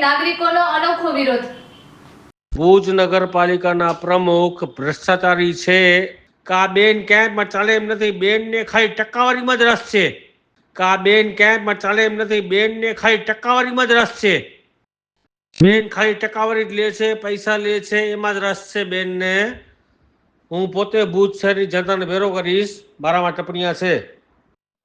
નાગરિકોનો અનોખો વિરોધ. ભુજ નગરપાલિકાના પ્રમુખ ભ્રષ્ટાચારી છે. કા બેન કેમ્પમાં ચાલે એમ નથી, બેનને ખાલી ટકાવારીમાં જ રસ છે. કા બેન કેમ્પમાં ચાલે એમ નથી, બેનને ખાલી ટકાવારીમાં જ રસ છે. બેન ખાલી ટકાવારી જ લે છે, પૈસા લે છે, એમાં જ રસ છે બેનને. હું પોતે ભુજ શહેરની જનતાને ભેરો કરીશ. મારામાં ટપણીયા છે.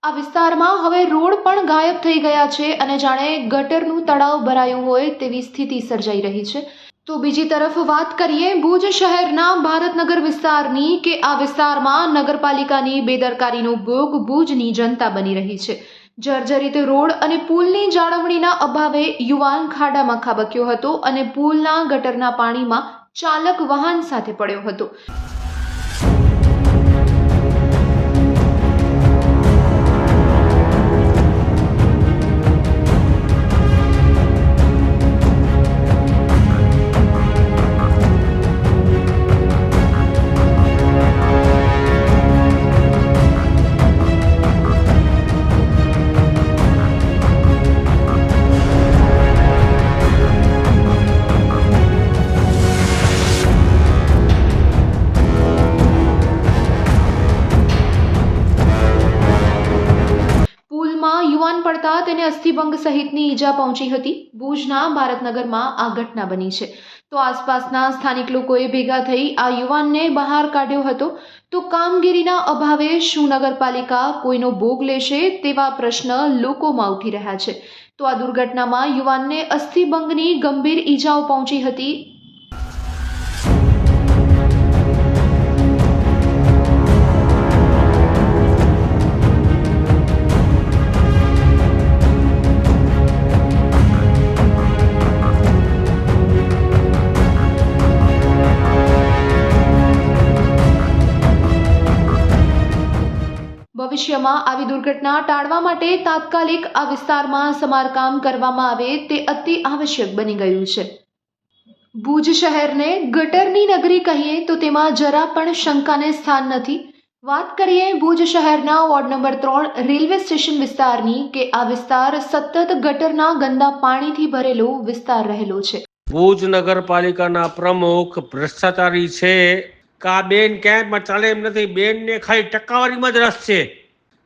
આ વિસ્તારમાં હવે રોડ પણ ગાયબ થઈ ગયા છે અને જાણે ગટરનું તળાવ ભરાયું હોય તેવી સ્થિતિ સર્જાઈ રહી છે. તો બીજી તરફ વાત કરીએ ભુજ શહેરના ભારતનગર વિસ્તારની કે આ વિસ્તારમાં નગરપાલિકાની બેદરકારીનો ભોગ ભુજની જનતા બની રહી છે. જર્જરિત રોડ અને પુલની જાળવણીના અભાવે યુવાન ખાડામાં ખાબક્યો હતો અને પુલના ગટરના પાણીમાં ચાલક વાહન સાથે પડ્યો હતો. સહિતની ઈજા પહોંચી હતી. ભુજના ભારતનગરમાં આ ઘટના બની છે. તો આસપાસના સ્થાનિક લોકોએ ભેગા થઈ આ યુવાનને બહાર કાઢ્યો હતો. તો કામગીરીના અભાવે શું નગરપાલિકા કોઈનો ભોગ લેશે તેવા પ્રશ્ન લોકોમાં ઉઠી રહ્યા છે. તો આ દુર્ઘટનામાં યુવાનને અસ્થિભંગની ગંભીર ઈજાઓ પહોંચી હતી. દુર્ઘટના ટાળવા માટે તાત્કાલિક આ વિસ્તારમાં સમારકામ કરવામાં આવે તે અતિ આવશ્યક બની ગયું છે. ભુજ શહેરને ગટરની નગરી કહીએ તો તેમાં જરા પણ શંકાને સ્થાન નથી. વાત કરીએ ભુજ શહેરના વોર્ડ નંબર ત્રણ રેલવે સ્ટેશન વિસ્તારની કે આ વિસ્તાર સતત ગટરના ગંદા પાણીથી ભરેલો વિસ્તાર રહેલો છે. ભુજ નગરપાલિકાના પ્રમુખ ભ્રષ્ટાચારી છે. કા બેન ક્યાંય ચાલે એમ નથી? બેનને ખાલી ટકાવારીમાં જ રસ છે.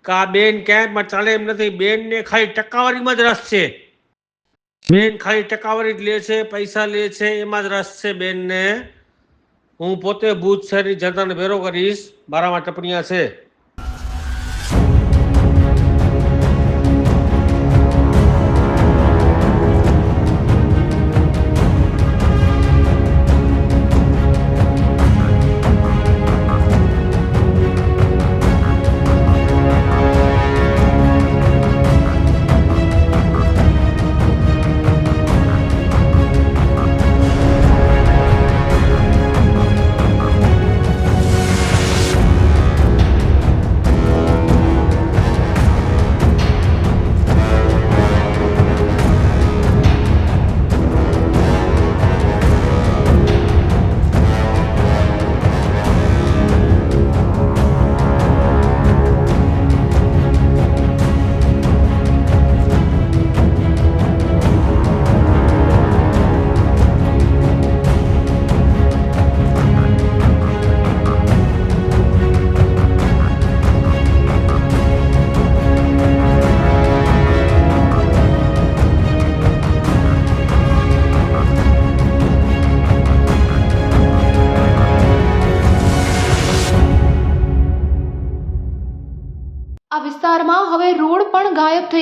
કા બેન ક્યાંય ચાલે એમ નથી. બેનને ખાલી ટકાવારીમાં જ રસ છે. બેન ખાલી ટકાવારી જ લે છે, પૈસા લે છે, એમાં જ રસ છે બેનને. હું પોતે ભૂત શહેરની જનતાને ભેરો કરીશ. મારામાં ટપણીયા છે.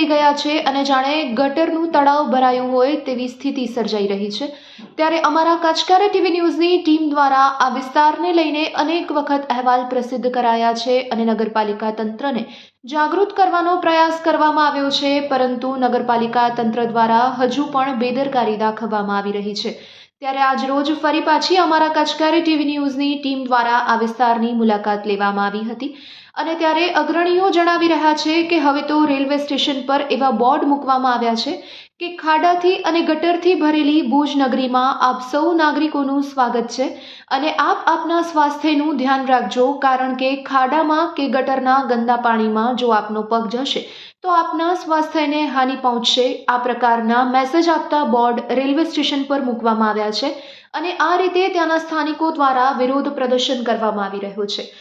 ગયા છે અને જાણે ગટરનું તળાવ ભરાયું હોય તેવી સ્થિતિ સર્જાઈ રહી છે. ત્યારે અમારા કચકારે ટીવી ન્યૂઝની ટીમ દ્વારા આ વિસ્તારને લઈને અનેક વખત અહેવાલ પ્રસિદ્ધ કરાયા છે અને નગરપાલિકા તંત્રને જાગૃત કરવાનો પ્રયાસ કરવામાં આવ્યો છે, પરંતુ નગરપાલિકા તંત્ર દ્વારા હજુ પણ બેદરકારી દાખવવામાં આવી રહી છે. ત્યારે આજરોજ ફરી પાછી અમારા કચકારી ટીવી ન્યૂઝની ટીમ દ્વારા આ વિસ્તારની મુલાકાત લેવામાં આવી હતી અને ત્યારે અગ્રણીઓ જણાવી રહ્યા છે કે હવે તો રેલવે સ્ટેશન પર એવા બોર્ડ મૂકવામાં આવ્યા છે કે ખાડાથી અને ગટરથી ભરેલી ભુજ નગરીમાં આપ સૌ નાગરિકોનું સ્વાગત છે અને આપ આપના સ્વાસ્થ્યનું ધ્યાન રાખજો કારણ કે ખાડામાં કે ગટરના ગંદા પાણીમાં જો આપનો પગ જશે, તો આપના સ્વાસ્થ્યને હાનિ પહોંચશે. આ પ્રકારના મેસેજ આપતા બોર્ડ રેલવે સ્ટેશન પર મૂકવામાં આવ્યા છે અને આ રીતે ત્યાંના સ્થાનિકો દ્વારા વિરોધ પ્રદર્શન કરવામાં આવી રહ્યું છે.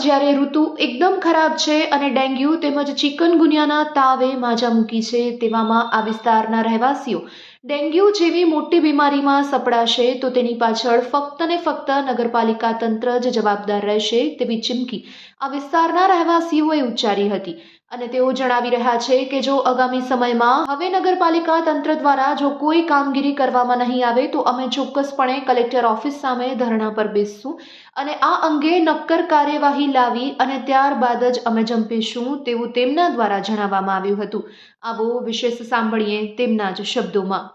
જ્યારે ઋતુ એકદમ ખરાબ છે અને ડેન્ગ્યુ તેમજ ચિકનગુનિયાના તાવે માજા મૂકી છે તેવામાં આ વિસ્તારના રહેવાસીઓ ડેન્ગ્યુ જેવી મોટી બીમારીમાં સપડાશે તો તેની પાછળ ફક્ત ને ફક્ત નગરપાલિકા તંત્ર જ જવાબદાર રહેશે તેવી ચીમકી આ વિસ્તારના રહેવાસીઓએ ઉચ્ચારી હતી. અને તેઓ જણાવી રહ્યા છે કે જો આગામી સમયમાં હવે નગરપાલિકા તંત્ર દ્વારા જો કોઈ કામગીરી કરવામાં નહીં આવે, તો અમે ચોક્કસપણે કલેક્ટર ઓફિસ સામે ધરણા પર બેસશું અને આ અંગે નક્કર કાર્યવાહી લાવી અને ત્યારબાદ જ અમે જંપીશું તેવું તેમના દ્વારા જણાવવામાં આવ્યું હતું. આવો વિશેષ સાંભળીએ તેમના જ શબ્દોમાં.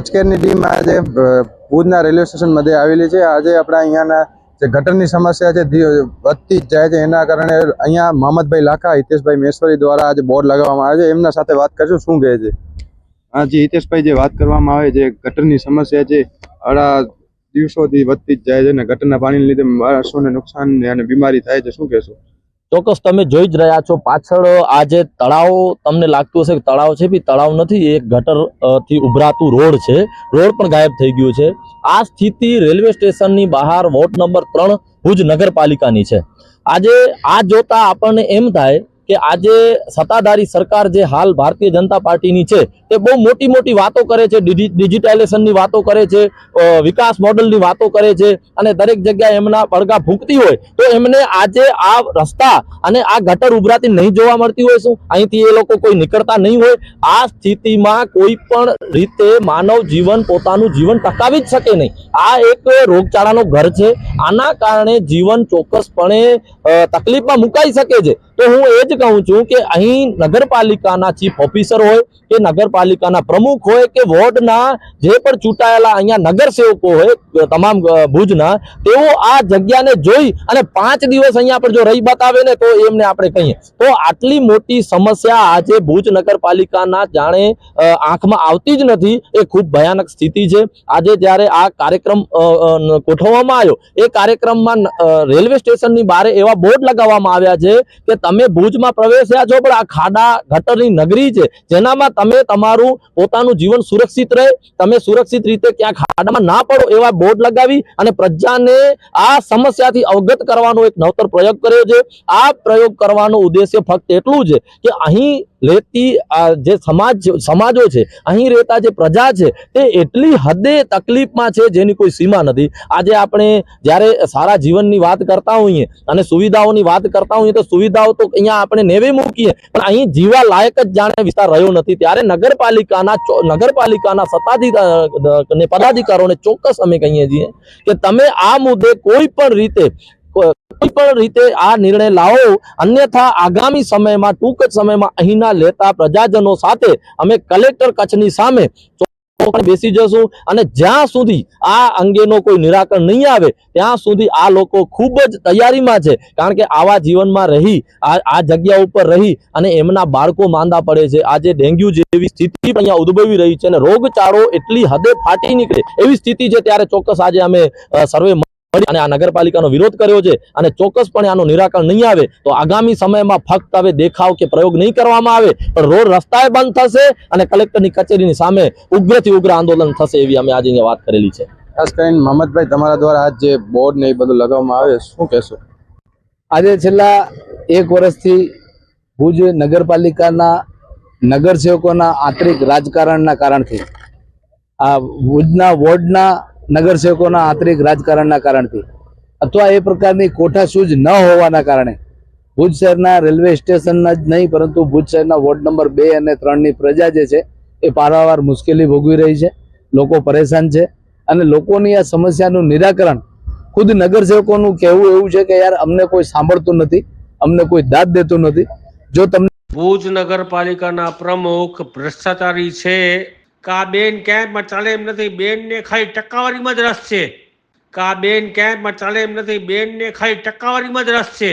ખચકેરની ટીમ આજે ભુજના રેલવે સ્ટેશન મધ્યે આવેલી છે. આજે આપણા અહીંયાના જે ગટરની સમસ્યા છે વધતી જ જાય છે. એના કારણે અહીંયા મોહમ્મદભાઈ લાખા, હિતેશભાઈ મેશ્વરી દ્વારા આજે બોર્ડ લગાવવામાં આવે છે. એમના સાથે વાત કરશું. શું કહે છે? હા જી હિતેશભાઈ જે વાત કરવામાં આવે છે, ગટરની સમસ્યા છે, આડા દિવસોથી વધતી જ જાય છે અને ગટરના પાણીને લીધે માણસોને નુકસાન અને બીમારી થાય છે. શું કહેશો? ચોક્કસ તમે જોઈ જ રહ્યા છો, પાછળ આ જે તળાવ તમને લાગતું હશે કે તળાવ છે બી તળાવ નથી એક ગટરથી ઉભરાતું રોડ છે. રોડ પણ ગાયબ થઈ ગયું છે. આ સ્થિતિ રેલવે સ્ટેશનની બહાર વોર્ડ નંબર ત્રણ ભુજ નગરપાલિકાની છે. આજે આ જોતા આપણને એમ થાય કે આજે સત્તાધારી સરકાર જે હાલ ભારતીય જનતા પાર્ટીની છે તે બહુ મોટી મોટી વાતો કરે છે, ડિજિ- ડિજિટાઇલેશનની વાતો કરે છે વિકાસ મોડલની વાતો કરે છે, અને દરેક જગ્યાએ એમના પડઘા ફૂંકતી હોય, તો એમને આજે આ રસ્તા અને આ ગટર ઉભરાતી નહીં જોવા મળતી હોય શું? અહીંથી એ લોકો કોઈ નીકળતા નહીં હોય. આ સ્થિતિમાં કોઈ પણ રીતે માનવ જીવન પોતાનું જીવન ટકાવી જ શકે નહીં. આ એક રોગચાળાનો ઘર છે. આના કારણે જીવન ચોક્કસપણે તકલીફમાં મુકાઈ શકે છે. તો હું એ જ કહું છું કે અહીં નગરપાલિકાના ચીફ ઓફિસર હોય કે નગરપાલિકાના પ્રમુખ હોય કે વોર્ડના જે પણ ચૂંટાયેલા અહીંયા નગરસેવકો હોય તમામ ભુજના, તેઓ આ જગ્યાને જોઈ અને પાંચ દિવસ અહીંયા પર જો રહી બતાવે ને તો એમને આપણે કહીએ. તો આટલી મોટી સમસ્યા આજે ભુજ નગરપાલિકાના જાણે આંખમાં આવતી જ નથી. એ ખૂબ ભયાનક સ્થિતિ છે. આજે જ્યારે આ કાર્યક્રમ ગોઠવવામાં આવ્યો, એ કાર્યક્રમમાં રેલવે સ્ટેશનની બારે એવા બોર્ડ લગાવવામાં આવ્યા છે કે તમે ભુજમાં પ્રવેશ્યા છો પણ આ ખાડા ગટરની નગરી છે. જેનામાં તમે તમારા તમારું પોતાનું જીવન સુરક્ષિત રહે. તમે સુરક્ષિત રીતે ક્યાંક ખાડામાં ના પડો એવા બોર્ડ લગાવી અને પ્રજાને આ સમસ્યાથી અવગત કરવાનો એક નવતર પ્રયોગ કર્યો છે. આ પ્રયોગ કરવાનો ઉદ્દેશ્ય ફક્ત એટલું છે કે અહીં રહેતી આ જે સમાજ, સમાજો છે, અહીં રહેતા જે પ્રજા છે, તે એટલી હદે તકલીફમાં છે જેની કોઈ સીમા નથી. આજે આપણે જ્યારે સારા જીવનની વાત કરતા હોઈએ અને સુવિધાઓની વાત કરતા હોઈએ, તો સુવિધાઓ તો અહીંયા આપણે નેવે મૂકીએ, પણ અહીં જીવા લાયક જ જાણે વિસ્તાર રહ્યો નથી. ત્યારે નગરપાલિકાના નગરપાલિકાના સત્તાધિકાર પદાધિકારોને ચોક્કસ અમે કહીએ છીએ કે તમે આ મુદ્દે કોઈ પણ રીતે કોઈ પણ રીતે આ નિર્ણય લાવો, અન્યથા આગામી સમયમાં, ટૂંક સમયમાં અહીંના લેતા પ્રજાજનો સાથે અમે કલેક્ટર કચ્છની સામે બેસી જશું અને જ્યાં સુધી આ અંગેનો કોઈ નિરાકરણ નહીં આવે, ત્યાં સુધી આ લોકો ખૂબ જ તૈયારીમાં છે, કારણ કે આવા જીવનમાં રહી, આ જગ્યા ઉપર રહી અને એમના બાળકો માંદા પડે છે. આજે ડેન્ગ્યુ જેવી સ્થિતિ અહીંયા ઉદ્ભવી રહી છે અને રોગચાળો એટલી હદે ફાટી નીકળે એવી સ્થિતિ છે. ત્યારે ચોક્કસ આજે અમે સર્વે અને આ નગરપાલિકાનો વિરોધ કર્યો છે અને ચોક્કસપણે આનું નિરાકરણ નહીં આવે તો આગામી સમયમાં ફક્ત હવે દેખાવ કે પ્રયોગ નહીં કરવામાં આવે પણ રોડ રસ્તાએ બંધ થશે અને કલેક્ટરની કચેરીની સામે ઉગ્રથી ઉગ્ર આંદોલન થશે એવી અમે આજે અહીંયા વાત કરેલી છે. ખાસ કરીને મહમદભાઈ તમારા દ્વારા આજ જે બોર્ડ ને એ બધું લગાવવામાં આવે શું કહેશો? આજે છેલ્લા એક વર્ષથી ભુજ નગરપાલિકાના નગરસેવકોના આંતરિક રાજકારણના કારણથી આ ભુજના વોર્ડના નગરસેવકોના આંતરિક રાજકારણના કારણથી. અથવા એ પ્રકારની કોઠાસૂઝ ન હોવાના કારણે. ભુજ શહેરના રેલવે સ્ટેશનના જ નહીં, પરંતુ ભુજ શહેરના વોર્ડ નંબર બે અને ત્રણની પ્રજા જે છે, એ પારાવાર મુશ્કેલી ભોગવી રહી છે. લોકો પરેશાન છે અને લોકોની આ સમસ્યાનું નિરાકરણ ખુદ નગરસેવકોનું કહેવું એવું છે કે યાર, અમને કોઈ સાંભળતું નથી, અમને કોઈ દાદ દેતું નથી. જો તમને ભુજ નગરપાલિકાના પ્રમુખ ભ્રષ્ટાચારી છે કે બેન કેમ્પમાં ચાલે એમ નથી, બેનને ખાલી ટકાવારીમાં જ રસ છે. કા બેન કેમ્પમાં ચાલે એમ નથી, બેનને ખાલી ટકાવારીમાં જ રસ છે.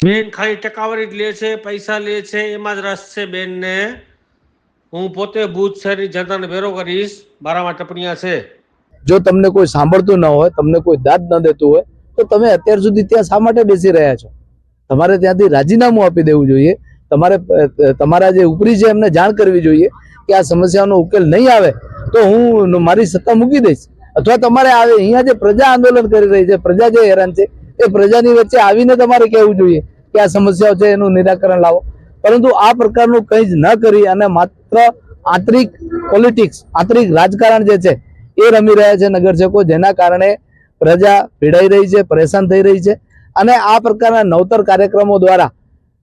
બેન ખાલી ટકાવારી જ લે છે, પૈસા લે છે, એમાં જ રસ છે બેનને. હું પોતે ભુજ શહેરની જનતાને ભેરો કરીશ મારામાં ટપણીયા છે. જો તમને કોઈ સાંભળતું ન હોય, તમને કોઈ દાદ ન દેતું હોય, તો તમે અત્યાર સુધી ત્યાં શા માટે બેસી રહ્યા છો? તમારે ત્યાંથી રાજીનામું આપી દેવું જોઈએ. તમારે તમારા જે ઉપરી છે એમને જાણ કરવી જોઈએ કે આ સમસ્યાનો ઉકેલ નહીં આવે, તો હું મારી સત્તા મૂકી દઈશ. અથવા તમારે આવે અહીંયા જે પ્રજા આંદોલન કરી રહી છે, પ્રજા જે હેરાન છે, એ પ્રજાની વચ્ચે આવીને તમારે કહેવું જોઈએ કે આ સમસ્યાઓ છે, એનું નિરાકરણ લાવો. પરંતુ આ પ્રકારનું કંઈ જ ન કરી અને માત્ર આંતરિક પોલિટિક્સ આંતરિક રાજકારણ જે છે, એ રમી રહ્યા છે નગરસેવકો જેના કારણે પ્રજા પીડાઈ રહી છે, પરેશાન થઈ રહી છે. અને આ પ્રકારના નવતર કાર્યક્રમો દ્વારા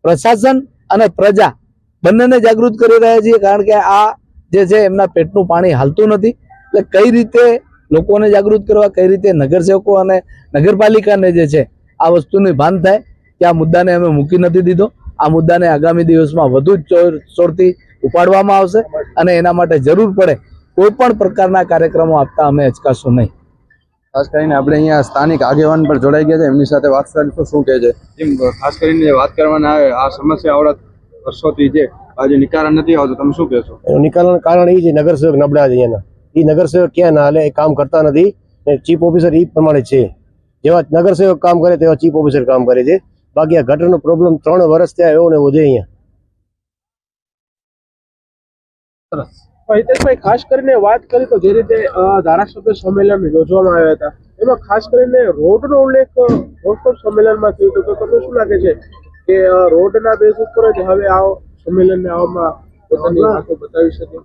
પ્રશાસન અને પ્રજા બંનેને જાગૃત કરી રહ્યા છીએ કારણ કે આ જે છે એમના પેટનું પાણી હાલતું નથી. એટલે કઈ રીતે લોકોને જાગૃત કરવા કઈ રીતે નગરસેવકો અને નગરપાલિકાને જે છે આ વસ્તુની ભાન થાય કે આ મુદ્દાને અમે મૂકી નથી દીધો. આ મુદ્દાને આગામી દિવસમાં વધુ શોરથી ઉપાડવામાં આવશે અને એના માટે જરૂર પડે કોઈ પણ પ્રકારના કાર્યક્રમો આપતા અમે અચકાશું નહીં. ખાસ કરીને આપણે અહીંયા સ્થાનિક આગેવાન પર જોડાઈ ગયા છે. એમની સાથે વાત કરીશું. શું કહે છે? ખાસ કરીને વાત કરવાના આવે આ સમસ્યા આવડા વર્ષોથી છે આજે નિકારણ નથી આવતો તમે શું કહેશો? એનું નિકાલનું કારણ એ છે નગરસેવક નબળા છે અહીંયાના એ નગરસેવક ક્યાં ના હાલે એ કામ કરતા નથી. ને ચીફ ઓફિસર એ પ્રમાણે છે. જેવા નગરસેવક કામ કરે તેવા ચીફ ઓફિસર કામ કરે છે. બાકી આ ગટરનો પ્રોબ્લેમ ત્રણ વર્ષ ત્યાં એવો ને એવો છે અહીંયા હિતેશભાઈ ખાસ કરીને વાત કરી તો જે રીતે ધારાસભ્ય સંમેલન યોજવામાં આવ્યા હતા એમાં ખાસ કરીને રોડનો ઉલ્લેખ રોડ સંમેલનમાં થયો હતો. તો તમને શું લાગે છે? કે રોડ રોડના બેઝ ઉપર જ હવે આ સંમેલનને આવવામાં પોતાની વાતો બતાવી શકે.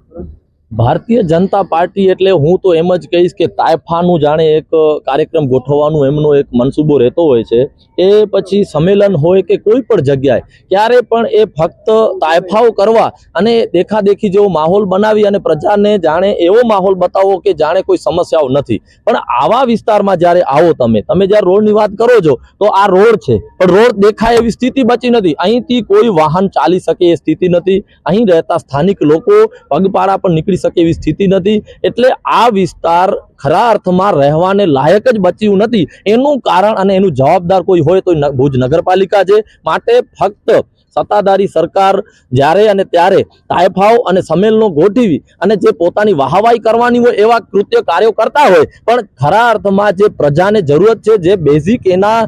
ભારતીય જનતા પાર્ટી એટલે હું તો એમ જ કહીશ કે તાયફાનું જાણે એક કાર્યક્રમ ગોઠવવાનું એમનો એક મનસૂબો રહેતો હોય છે. એ પછી સંમેલન હોય કે કોઈ પણ જગ્યાએ, ક્યારે પણ એ ફક્ત તાયફાઓ કરવા અને દેખાદેખી જેવો માહોલ બનાવી અને પ્રજાને જાણે એવો માહોલ બતાવો કે જાણે કોઈ સમસ્યાઓ નથી. પણ આવા વિસ્તારમાં જ્યારે આવો તમે તમે જ્યારે રોડની વાત કરો છો, તો આ રોડ છે. પણ રોડ દેખાય એવી સ્થિતિ બચી નથી. અહીંથી કોઈ વાહન ચાલી શકે એ સ્થિતિ નથી. અહીં રહેતા સ્થાનિક લોકો પગપાળા પણ નીકળી શકે એવી સ્થિતિ નથી. એટલે આ વિસ્તાર ખરા અર્થમાં રહેવાને લાયક જ બચ્યું નથી. એનું કારણ અને એનું જવાબદાર કોઈ હોય તો ભુજ નગરપાલિકા છે. માટે ફક્ત સત્તાધારી સરકાર જ્યારે અને ત્યારે તાયફાઓ અને સંમેલનો ગોઠવી અને જે પોતાની વાહવાઈ કરવાની હોય એવા કૃત્ય કાર્યો કરતા હોય, પણ ખરા અર્થમાં જે પ્રજાને જરૂરત છે, જે બેઝિક એના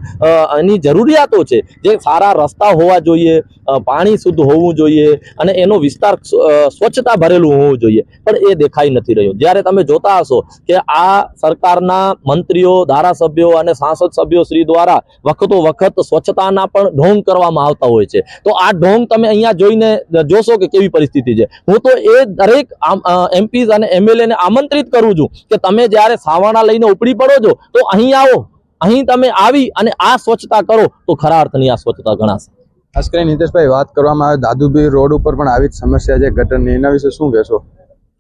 એની જરૂરિયાતો છે, જે સારા રસ્તા હોવા જોઈએ પાણી શુદ્ધ હોવું જોઈએ અને એનો વિસ્તાર સ્વચ્છતા ભરેલું હોવું જોઈએ, પણ એ દેખાઈ નથી રહ્યું. જ્યારે તમે જોતા હશો કે આ સરકારના મંત્રીઓ, ધારાસભ્યો અને સાંસદ સભ્યો શ્રી દ્વારા વખતો વખત સ્વચ્છતાના પણ ઢોંગ કરવામાં આવતા હોય છે, તો આ ઢોંગ તમે અહીંયા જોઈને જોશો કે કેવી પરિસ્થિતિ છે. હું તો એ દરેક એમપીઝ અને એમએલએ ને આમંત્રિત કરું છું કે તમે જ્યારે સાવાણા લઈને ઉપડી પડો છો, તો અહીં આવો, અહીં તમે આવી અને આ સ્વચ્છતા કરો, તો ખરા અર્થની આ સ્વચ્છતા ગણાશે. ખાસ કરીને નીતેશભાઈ વાત કરવામાં આવે, દાદુબી રોડ ઉપર પણ આવી જ સમસ્યા છે. ગટરની એના વિશે શું કહેશો?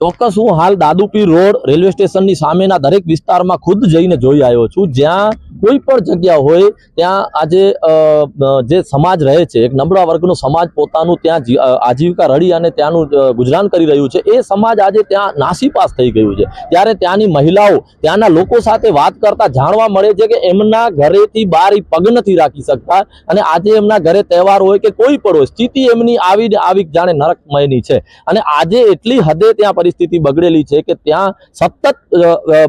ચોક્કસ હું હાલ દાદુપીર રોડ રેલવે સ્ટેશનની સામેના દરેક વિસ્તારમાં ખુદ જઈને જોઈ આવ્યો છું. જ્યાં કોઈ પણ જગ્યા હોય, ત્યાં આજે જે સમાજ રહે છે, એક નબળા વર્ગનો સમાજ પોતાનું ત્યાં આજીવિકા રડી અને ત્યાંનું ગુજરાન કરી રહ્યું છે. એ સમાજ આજે ત્યાં નાસીપાસ થઈ ગયું છે. ત્યારે ત્યાંની મહિલાઓ, ત્યાંના લોકો સાથે વાત કરતા જાણવા મળે છે કે એમના ઘરેથી બહાર પગ નથી રાખી શકતા અને આજે એમના ઘરે તહેવાર હોય કે કોઈ પણ હોય, સ્થિતિ એમની આવીને આવી જાણે નરકમયની છે. અને આજે એટલી હદે ત્યાં પરિસ્થિતિ બગડેલી છે કે ત્યાં સતત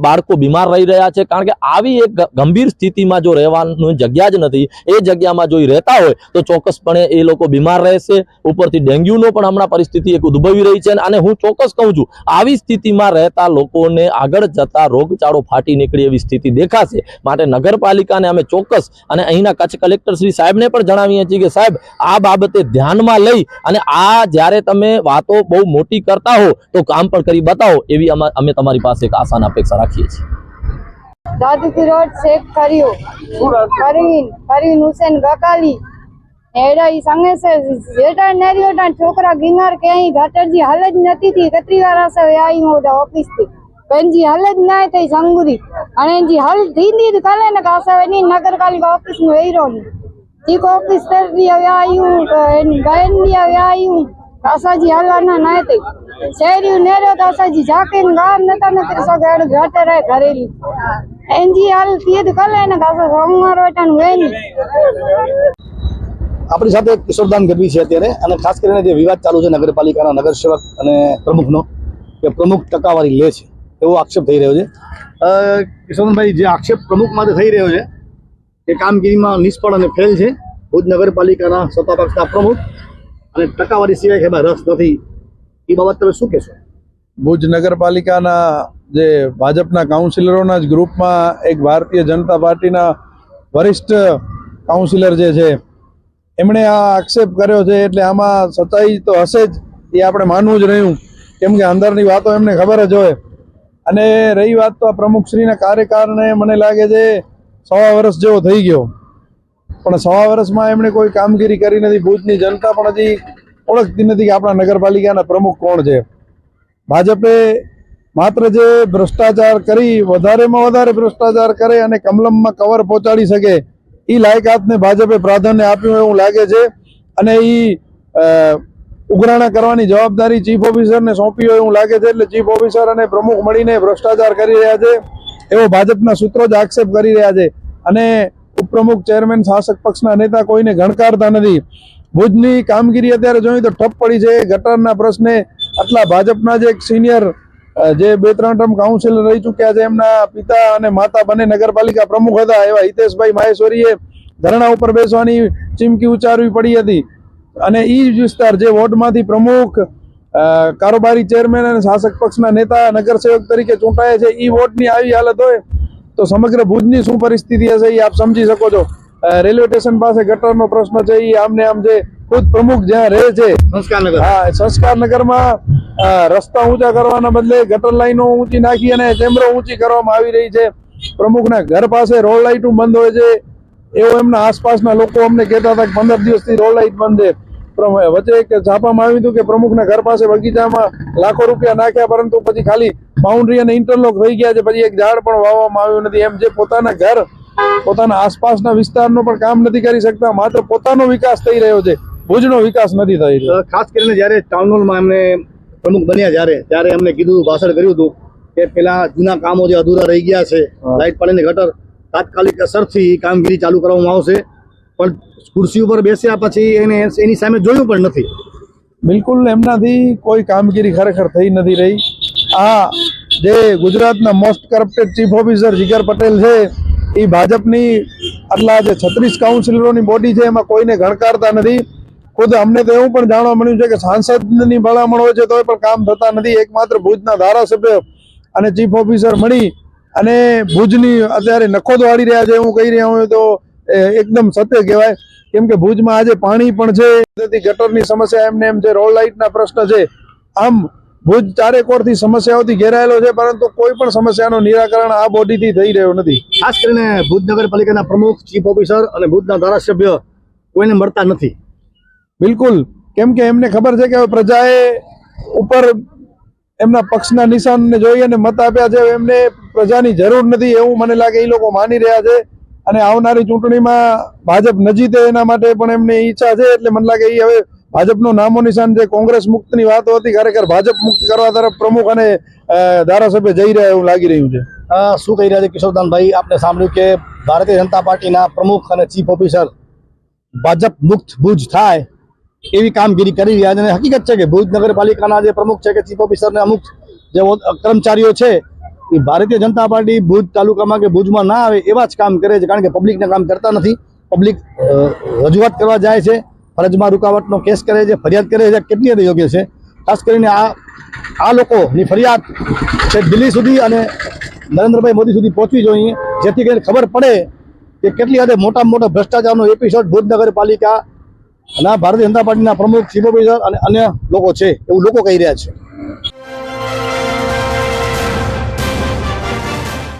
બાળકો બીમાર રહી રહ્યા છે. કારણ કે આવી એક ગંભીર સ્થિતિમાં જો રહેવાનું જગ્યા જ નથી, એ જગ્યામાં જો રહેતા હોય, તો ચોક્કસપણે એ લોકો બીમાર રહેશે. ઉપરથી ડેન્ગ્યુનો પણ હમણાં પરિસ્થિતિ એક ઉદ્ભવી રહી છે અને હું ચોક્કસ કહું છું, આવી સ્થિતિમાં રહેતા લોકોને આગળ જતા રોગચાળો ફાટી નીકળે એવી સ્થિતિ દેખાશે. માટે નગરપાલિકાને અમે ચોક્કસ અને અહીંના કચ્છ કલેક્ટર શ્રી સાહેબને પણ જણાવીએ છીએ કે સાહેબ, આ બાબતે ધ્યાનમાં લઈ અને આ જ્યારે તમે વાતો બહુ મોટી કરતા હો, તો કામ પણ કરી બતાવો, એવી અમા- અમે તમારી પાસે એક આશા અને અપેક્ષા રાખીએ છીએ. દાદુપી રોડ શેખ કર્યો. પરવીન પરવીન હુસેન ગકાલી. એડા ઈ સંગે છે જેટા નેરિયોટા છોકરા ગિનાર કે અહીં ઘાટરજી હાલ જ નથી થી કતરી વાર હશે આઈ મોટા ઓફિસથી પેનજી હાલ જ ના થઈ સંગુરી. અને જી હાલ ધીંદી જ કાલે ને કાસા ની નગરપાલિકા ઓફિસનું એરો ની ચીફ ઓફિસ તરફી હવે આયું ગાયનની હવે આયું. કાસાજી હાલવાના ના શેરી નેરો કાસાજી જાકીન ગામ નતા ને કરી સગાડ ઘાટે રહે ઘરેલી. એનજી હાલ તીદ કલે ને કાસા સોમવાર વટાણ વેની આપણી સાથે કિશોરદાન ગઢવી છે અત્યારે અને ખાસ કરીને જે વિવાદ ચાલુ છે નગરપાલિકાના, નગરસેવક અને પ્રમુખનો કે પ્રમુખ ટકાવારી લે છે. એવો આક્ષેપ થઈ રહ્યો છે. કિશોરભાઈ, જે આક્ષેપ પ્રમુખ માટે થઈ રહ્યો છે, એ કામગીરીમાં નિષ્ફળ અને ફેલ છે. ભુજ નગરપાલિકાના સત્તાપક્ષના પ્રમુખ અને ટકાવારી સિવાય એમાં રસ નથી. એ બાબત તમે શું કહેશો? ભુજ નગરપાલિકાના જે ભાજપના કાઉન્સિલરોના જ ગ્રુપમાં એક ભારતીય જનતા પાર્ટીના વરિષ્ઠ કાઉન્સિલર જે છે, એમણે આ આક્ષેપ કર્યો છે એટલે આમાં સચ્ચાઈ તો હશે જ, એ આપણે માનવું જ રહ્યું. કેમ કે અંદરની વાતો એમને ખબર જ હોય. અને રહી વાત તો આ પ્રમુખશ્રીના કાર્યકાળને મને લાગે છે, સવા વર્ષ જેવો થઈ ગયો. પણ સવા વર્ષમાં એમણે કોઈ કામગીરી કરી નથી. ભુજની જનતા પણ હજી ઓળખતી નથી કે આપણા નગરપાલિકાના પ્રમુખ કોણ છે. ભાજપે માત્ર જે ભ્રષ્ટાચાર કરી, વધારેમાં વધારે ભ્રષ્ટાચાર કરે અને કમલમમાં કવર પહોંચાડી શકે એ લાયકાતને ભાજપે પ્રાધાન્ય આપ્યું એવું લાગે છે. અને એ ઉઘરાણા કરવાની જવાબદારી ચીફ ઓફિસરને સોંપી હોય એવું લાગે છે. એટલે ચીફ ઓફિસર અને પ્રમુખ મળીને ભ્રષ્ટાચાર કરી રહ્યા છે. એવો ભાજપના સૂત્રો જ આક્ષેપ કરી રહ્યા છે. અને ઉપપ્રમુખ, ચેરમેન, શાસક પક્ષના નેતા કોઈને ગણકારતા નથી. ભુજની કામગીરી અત્યારે જોઈએ તો ઠપ પડી છે. ગટરના પ્રશ્ને આટલા ભાજપના જે સિનિયર જે બે ત્રણ ટર્મ કાઉન્સિલર રહી ચૂક્યા છે, એમના પિતા અને માતા બંને નગરપાલિકા પ્રમુખ હતા એવા હિતેશભાઈ માહેશ્વરીએ ધરણા ઉપર બેસવાની ચીમકી ઉચ્ચારવી પડી હતી. અને એ જ વિસ્તાર જે વોર્ડમાંથી પ્રમુખ કારોબારી ચેરમેન અને શાસક પક્ષના નેતા, નગરસેવક તરીકે ચૂંટાયા છે એ વોર્ડની આવી હાલત હોય તો સમગ્ર ભુજની શું પરિસ્થિતિ હશે એ આપ સમજી શકો છો. રેલવે સ્ટેશન પાસે ગટરનો પ્રશ્ન છે એ આમને આમ જે ખુદ પ્રમુખ જ્યાં રહે છે હા સંસ્કાર નગરમાં રસ્તા ઊંચા કરવાના બદલે ગટર લાઈનો ઊંચી નાખી અને ચેમ્બરો ઊંચી કરવામાં આવી રહી છે. પ્રમુખના ઘર પાસે રોડ લાઇટો બંધ હોય છે. એવો એમના આસપાસના લોકો અમને કહેતા હતા કે પંદર દિવસથી રોડ લાઇટ બંધ છે. વચ્ચે એક છાપામાં આવ્યું હતું કે પ્રમુખના ઘર પાસે બગીચામાં લાખો રૂપિયા નાખ્યા પરંતુ પછી ખાલી બાઉન્ડ્રી અને ઇન્ટરલોક થઈ ગયા છે. પછી એક ઝાડ પણ વાવવામાં આવ્યું નથી. એમ જે પોતાના ઘર પોતાના આસપાસના વિસ્તારનો પણ કામ નથી કરી શકતા માત્ર પોતાનો વિકાસ થઈ રહ્યો છે. ભુજનો વિકાસ નથી થઈ રહ્યો. ખાસ કરીને જ્યારે ટાઉન હોલમાં એમને પ્રમુખ બન્યા જ્યારે ત્યારે એમને કીધું ભાષણ કર્યું હતું કે પેલા જૂના કામો જે અધૂરા રહી ગયા છે. લાઇટ પાણીની ગટર તાત્કાલિક અસરથી કામગીરી ચાલુ કરવામાં આવશે. પણ ખુરશી ઉપર બેસ્યા પછી એને એની સામે જોયું પણ નથી. બિલકુલ એમનાથી કોઈ કામગીરી ખરેખર થઈ નથી રહી. આ જે ગુજરાતના most corrupted chief officer Jigar Patel છે, એ ભાજપની આટલા જે છત્રીસ કાઉન્સિલરોની બોડી છે, એમાં કોઈને ગણકારતા નથી. ખુદ અમને તો એવું પણ જાણવા મળ્યું છે કે સાંસદની ભલામણ હોય છે તોય પણ કામ થતા નથી. એકમાત્ર ભુજના ધારાસભ્ય અને ચીફ ઓફિસર મળી અને ભુજની અત્યારે નખોદ વાળી રહ્યા છે હું કહી રહ્યા હું તો એકદમ સત્ય કહેવાય. કેમ કે ભુજમાં આજે પાણી પણ છે. ગટરની સમસ્યા એમને એમ છે રોડ લાઇટના પ્રશ્ન છે. આમ ભુજ ચારેકોરથી સમસ્યાઓથી ઘેરાયેલો છે પરંતુ કોઈ પણ સમસ્યાનું નિરાકરણ આ બોડીથી થઈ રહ્યો નથી. ખાસ કરીને ભુજ નગરપાલિકાના પ્રમુખ ચીફ ઓફિસર અને ભુજના ધારાસભ્ય કોઈને મળતા નથી. બિલકુલ. કેમ કે એમને ખબર છે કે હવે પ્રજાએ ઉપર એમના પક્ષના નિશાનને જોઈ અને મત આપ્યા છે. એમને પ્રજાની જરૂર નથી. એવું મને લાગે એ લોકો માની રહ્યા છે. અને આવનારી ચૂંટણીમાં ભાજપ નજીતે એના માટે પણ એમની ઈચ્છા છે, એટલે મને લાગે એ હવે ભાજપનું નામો નિશાન જે કોંગ્રેસ મુક્તની વાતો હતી, ખરેખર ભાજપ મુક્ત કરવા તરફ પ્રમુખ અને ધારાસભ્ય જઈ રહ્યા એવું લાગી રહ્યું છે. શું કહી રહ્યા છે કિશોરદાનભાઈ આપણે સાંભળ્યું કે ભારતીય જનતા પાર્ટીના પ્રમુખ અને ચીફ ઓફિસર ભાજપ મુક્ત ભુજ થાય એવી કામગીરી કરી રહ્યા છે. અને હકીકત છે કે ભુજ નગરપાલિકાના જે પ્રમુખ છે કે ચીફ ઓફિસર ને અમુક જે કર્મચારીઓ છે એ ભારતીય જનતા પાર્ટી ભુજ તાલુકામાં કે ભુજમાં ના આવે એવા જ કામ કરે છે, કારણ કે પબ્લિકને કામ કરતા નથી. પબ્લિક રજૂઆત કરવા જાય છે, ફરજમાં રૂકાવટનો કેસ કરે છે, ફરિયાદ કરે છે, કેટલી હદે યોગ્ય છે? ખાસ કરીને આ આ લોકોની ફરિયાદ છે દિલ્હી સુધી અને નરેન્દ્રભાઈ મોદી સુધી પહોંચવી જોઈએ, જેથી કરીને ખબર પડે કે કેટલી હદે મોટામાં મોટો ભ્રષ્ટાચારનો એપિસોડ ભુજ નગરપાલિકા અને ભારતીય જનતા પાર્ટીના પ્રમુખ ચીફ અને અન્ય લોકો છે, એવું લોકો કહી રહ્યા છે.